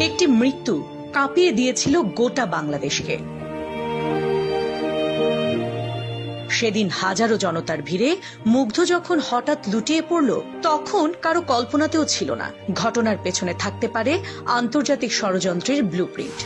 একটি মৃত্যু কাঁপিয়ে দিয়েছিল গোটা বাংলাদেশকে। সেদিন হাজারো জনতার ভিড়ে মুগ্ধ যখন হঠাৎ লুটিয়ে পড়ল, তখন কারও কল্পনাতেও ছিল না। ঘটনার পেছনে থাকতে পারে আন্তর্জাতিক ষড়যন্ত্রের ব্লুপ্রিন্ট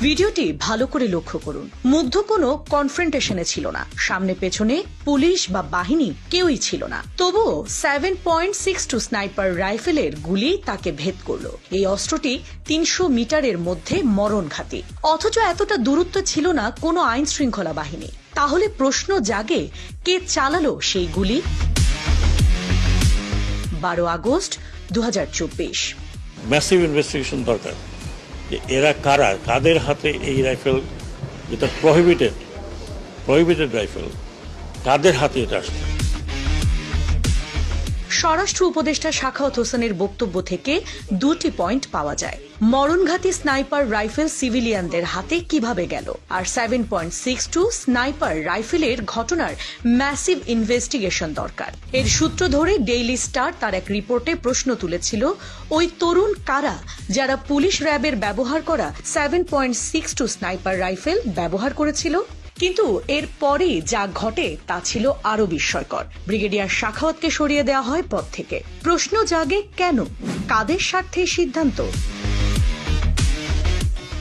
ভিডিওটি ভালো করে লক্ষ্য করুন। মুগ্ধ কোনো কনফ্রেন্টেশনে ছিল না। সামনে পেছনে পুলিশ বা বাহিনী কেউই ছিল না। তবুও seven point six two sniper রাইফেলের গুলি তাকে ভেদ করল। এই অস্ত্রটি তিনশো মিটারের মধ্যে মরণঘাতী। অথচ এতটা দূরত্ব ছিল না কোনো আইন শৃঙ্খলা বাহিনী। তাহলে প্রশ্ন জাগে, কে চালালো সেই গুলি? বারো আগস্ট দু ম্যাসিভ ইনভেস্টিগেশন দরকার। যে এরা কারা? কাদের হাতে এই রাইফেল, যেটা প্রহিবিটেড প্রহিবিটেড রাইফেল, কাদের হাতে এটা আসছে? স্বরাষ্ট্র উপদেষ্টা শাখাওয়াত হোসেনের বক্তব্য থেকে দুটি পয়েন্ট পাওয়া যায়। মরণঘাতী স্নাইপার রাইফেল সিভিলিয়ানদের হাতে কীভাবে গেল? আর seven point six two sniper রাইফেলের ঘটনার ম্যাসিভ ইনভেস্টিগেশন দরকার। এর সূত্র ধরে ডেইলি স্টার তার এক রিপোর্টে প্রশ্ন তুলেছিল, ওই তরুণ কারা যারা পুলিশ র্যাবের ব্যবহার করা seven point six two sniper rifle ব্যবহার করেছিল? কিন্তু এর পরে যা ঘটে তা ছিল আরও বিস্ময়কর। ব্রিগেডিয়ার শাখাওয়াতকে সরিয়ে দেওয়া হয় পদ থেকে। প্রশ্ন জাগে কেন? কাদের স্বার্থে সিদ্ধান্ত?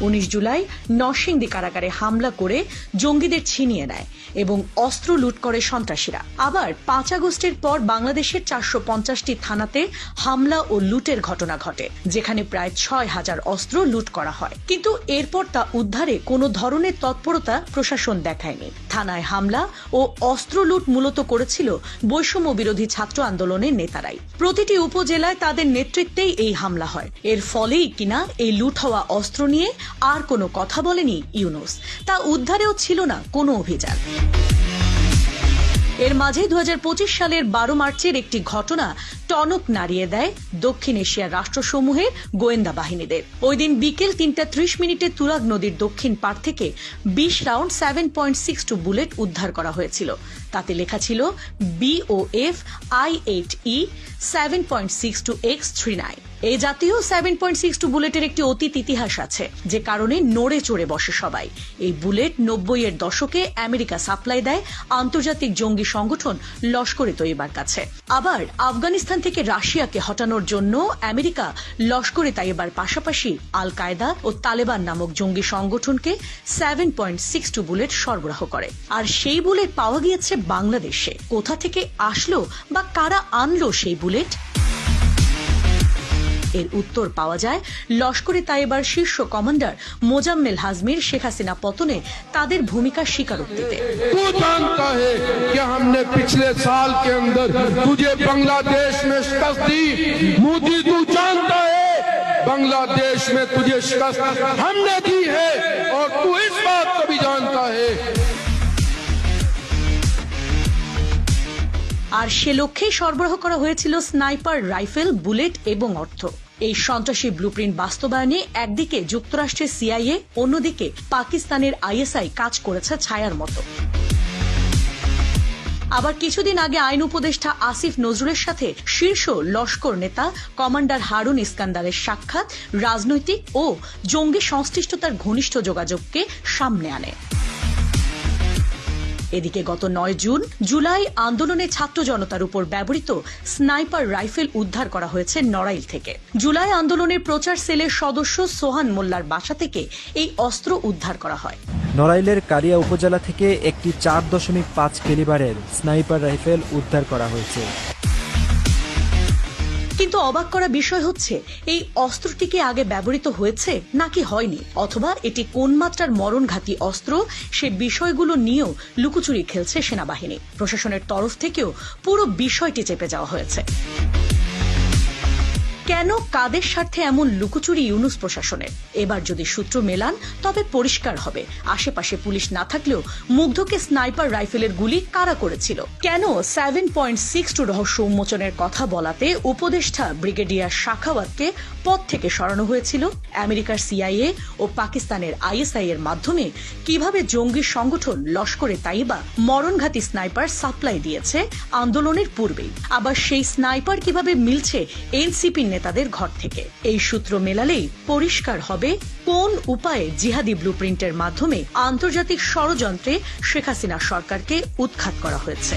উনিশ জুলাই নরসিংদী কারাগারে হামলা করে জঙ্গিদের ছিনিয়ে নেয় এবং অস্ত্র লুট করে সন্ত্রাসীরা। আবার পাঁচ আগস্টের পর বাংলাদেশের চারশো পঞ্চাশটি থানাতে হামলা ও লুটের ঘটনা ঘটে, যেখানে প্রায় ছয় হাজার অস্ত্র লুট করা হয়। কিন্তু এরপর তা উদ্ধারে কোনো ধরনের তৎপরতা প্রশাসন দেখায়নি। থানায় হামলা ও অস্ত্র লুট মূলত করেছিল বৈষম্য বিরোধী ছাত্র আন্দোলনের নেতারাই। প্রতিটি উপজেলায় তাদের নেতৃত্বেই এই হামলা হয়। এর ফলেই কিনা এই লুট হওয়া অস্ত্র নিয়ে আর কোনো কথা বলেনি ইউনুস। তা উদ্ধারেও ছিল না কোনো অভিযান। এর মাঝে দু হাজার পঁচিশ সালের বারো মার্চের একটি ঘটনা টনক নাড়িয়ে দেয় দক্ষিণ এশিয়ার রাষ্ট্রসমূহের গোয়েন্দা বাহিনীদের। ওই দিন বিকেল তিনটা ত্রিশ মিনিটে তুরাগ নদীর দক্ষিণ পার থেকে বিশ round seven point six two bullet উদ্ধার করা হয়েছিল। তাতে লেখা ছিল BOF I eight E seven point six two X three nine. এই জাতীয় সেভেন পয়েন্ট সিক্স টু বুলেটের একটি অতীত ইতিহাস আছে, যে কারণে নড়ে চড়ে বসে সবাই। এই বুলেট নব্বই এর দশকে আমেরিকা সাপ্লাই দেয়, আন্তর্জাতিক জঙ্গি সংগঠন লস্করে তৈবার কাছে। আবার আফগানিস্তান থেকে রাশিয়াকে হটানোর জন্য আমেরিকা লস্করে তাইবার পাশাপাশি আল কায়দা ও তালেবান নামক জঙ্গি সংগঠনকে seven point six two bullet সরবরাহ করে। আর সেই বুলেট পাওয়া গিয়েছে বাংলাদেশে। কোথা থেকে আসলো বা কারা আনলো সেই বুলেট এর উত্তর পাওয়া যায় লস্করে তাইবার শীর্ষ কমান্ডার মোজাম্মেল হাজমির শেখ হাসিনা পতনে তাদের ভূমিকা স্বীকারোক্তিতে तू जानता है कि हमने पिछले साल के अंदर तुझे बांग्लादेश में शिकस्त दी मोदी तू जानता है बांग्लादेश में तुझे शिकस्त हमने दी है और तू इस बात को भी जानता है আর সে লক্ষ্যে সরবরাহ করা হয়েছিল স্নাইপার রাইফেল, বুলেট এবং অর্থ। এই সন্ত্রাসী ব্লুপ্রিন্ট বাস্তবায়নে একদিকে যুক্তরাষ্ট্রের সিআইএ, অন্যদিকে পাকিস্তানের আইএসআই কাজ করেছে ছায়ার মতো। আবার কিছুদিন আগে আইন উপদেষ্টা আসিফ নজরুলের সাথে শীর্ষ লস্কর নেতা কমান্ডার হারুন ইস্কান্দারের সাক্ষাৎ রাজনৈতিক ও জঙ্গি সংশ্লিষ্টতার ঘনিষ্ঠ যোগাযোগকে সামনে আনে। এদিকে গত নয় জুন, জুলাই আন্দোলনে ছাত্র জনতার উপর ব্যবহৃত স্নাইপার রাইফেল উদ্ধার করা হয়েছে নড়াইল থেকে। জুলাই আন্দোলনের প্রচার সেলের সদস্য সোহান মোল্লার বাসা থেকে এই অস্ত্র উদ্ধার করা হয়। নড়াইলের কারিয়া উপজেলা থেকে একটি চার দশমিক পাঁচ কেলিবারের স্নাইপার রাইফেল উদ্ধার করা হয়েছে। কিন্তু অবাক করা বিষয় হচ্ছে, এই অস্ত্রটি কি আগে ব্যবহৃত হয়েছে নাকি হয়নি? অথবা এটি কোন মাত্রার মরণঘাতী অস্ত্র? সে বিষয়গুলো নিয়েও লুকোচুরি খেলছে সেনাবাহিনী। প্রশাসনের তরফ থেকেও পুরো বিষয়টি চেপে যাওয়া হয়েছে। কেন কাদের স্বার্থে এমন লুকোচুরি ইউনুস প্রশাসনের? এবার যদি সূত্র মেলান, তবে পরিষ্কার হবে। আশেপাশে পুলিশ না থাকলেও মুগ্ধকে স্নাইপার রাইফেলের গুলি কারা করেছিল? কেন সেভেন পয়েন্ট সিক্স টু রহস্য উন্মোচনের কথা বলাতে উপদেষ্টা ব্রিগেডিয়ার শাখাওয়াতকে পদ থেকে সরানো হয়েছিল? আমেরিকার সিআইএ ও পাকিস্তানের আইএসআই এর মাধ্যমে কীভাবে জঙ্গি সংগঠন লস্করে তাইবা মরণঘাতী স্নাইপার সাপ্লাই দিয়েছে আন্দোলনের পূর্বেই? আবার সেই স্নাইপার কীভাবে মিলছে এনসিপি নেতাদের ঘর থেকে। এই সূত্র মেলালেই পরিষ্কার হবে কোন উপায়ে জিহাদি ব্লুপ্রিন্টের মাধ্যমে আন্তর্জাতিক ষড়যন্ত্রে শেখ হাসিনা সরকারকে উৎখাত করা হয়েছে।